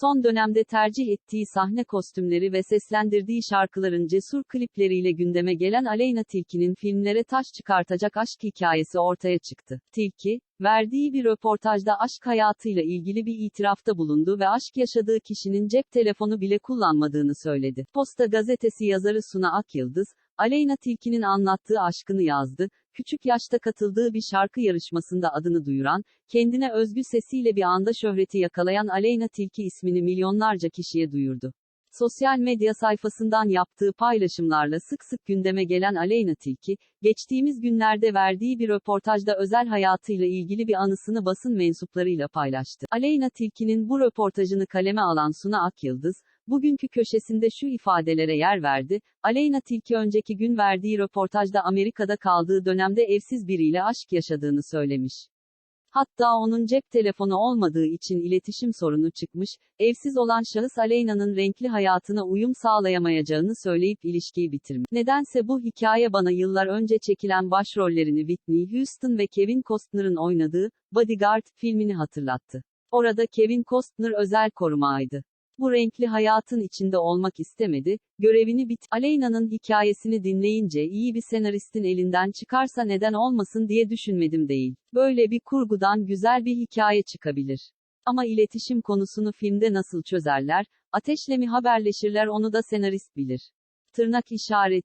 Son dönemde tercih ettiği sahne kostümleri ve seslendirdiği şarkıların cesur klipleriyle gündeme gelen Aleyna Tilki'nin filmlere taş çıkartacak aşk hikayesi ortaya çıktı. Tilki, verdiği bir röportajda aşk hayatıyla ilgili bir itirafta bulundu ve aşk yaşadığı kişinin cep telefonu bile kullanmadığını söyledi. Posta gazetesi yazarı Suna Akyıldız, Aleyna Tilki'nin anlattığı aşkını yazdı, küçük yaşta katıldığı bir şarkı yarışmasında adını duyuran, kendine özgü sesiyle bir anda şöhreti yakalayan Aleyna Tilki ismini milyonlarca kişiye duyurdu. Sosyal medya sayfasından yaptığı paylaşımlarla sık sık gündeme gelen Aleyna Tilki, geçtiğimiz günlerde verdiği bir röportajda özel hayatıyla ilgili bir anısını basın mensuplarıyla paylaştı. Aleyna Tilki'nin bu röportajını kaleme alan Suna Akyıldız, bugünkü köşesinde şu ifadelere yer verdi. Aleyna Tilki önceki gün verdiği röportajda Amerika'da kaldığı dönemde evsiz biriyle aşk yaşadığını söylemiş. Hatta onun cep telefonu olmadığı için iletişim sorunu çıkmış, evsiz olan şahıs Aleyna'nın renkli hayatına uyum sağlayamayacağını söyleyip ilişkiyi bitirmiş. Nedense bu hikaye bana yıllar önce çekilen başrollerini Whitney Houston ve Kevin Costner'ın oynadığı Bodyguard filmini hatırlattı. Orada Kevin Costner özel korumaydı. Bu renkli hayatın içinde olmak istemedi, görevini bit. Aleyna'nın hikayesini dinleyince iyi bir senaristin elinden çıkarsa neden olmasın diye düşünmedim değil. Böyle bir kurgudan güzel bir hikaye çıkabilir. Ama iletişim konusunu filmde nasıl çözerler, ateşle mi haberleşirler onu da senarist bilir. Tırnak işaret.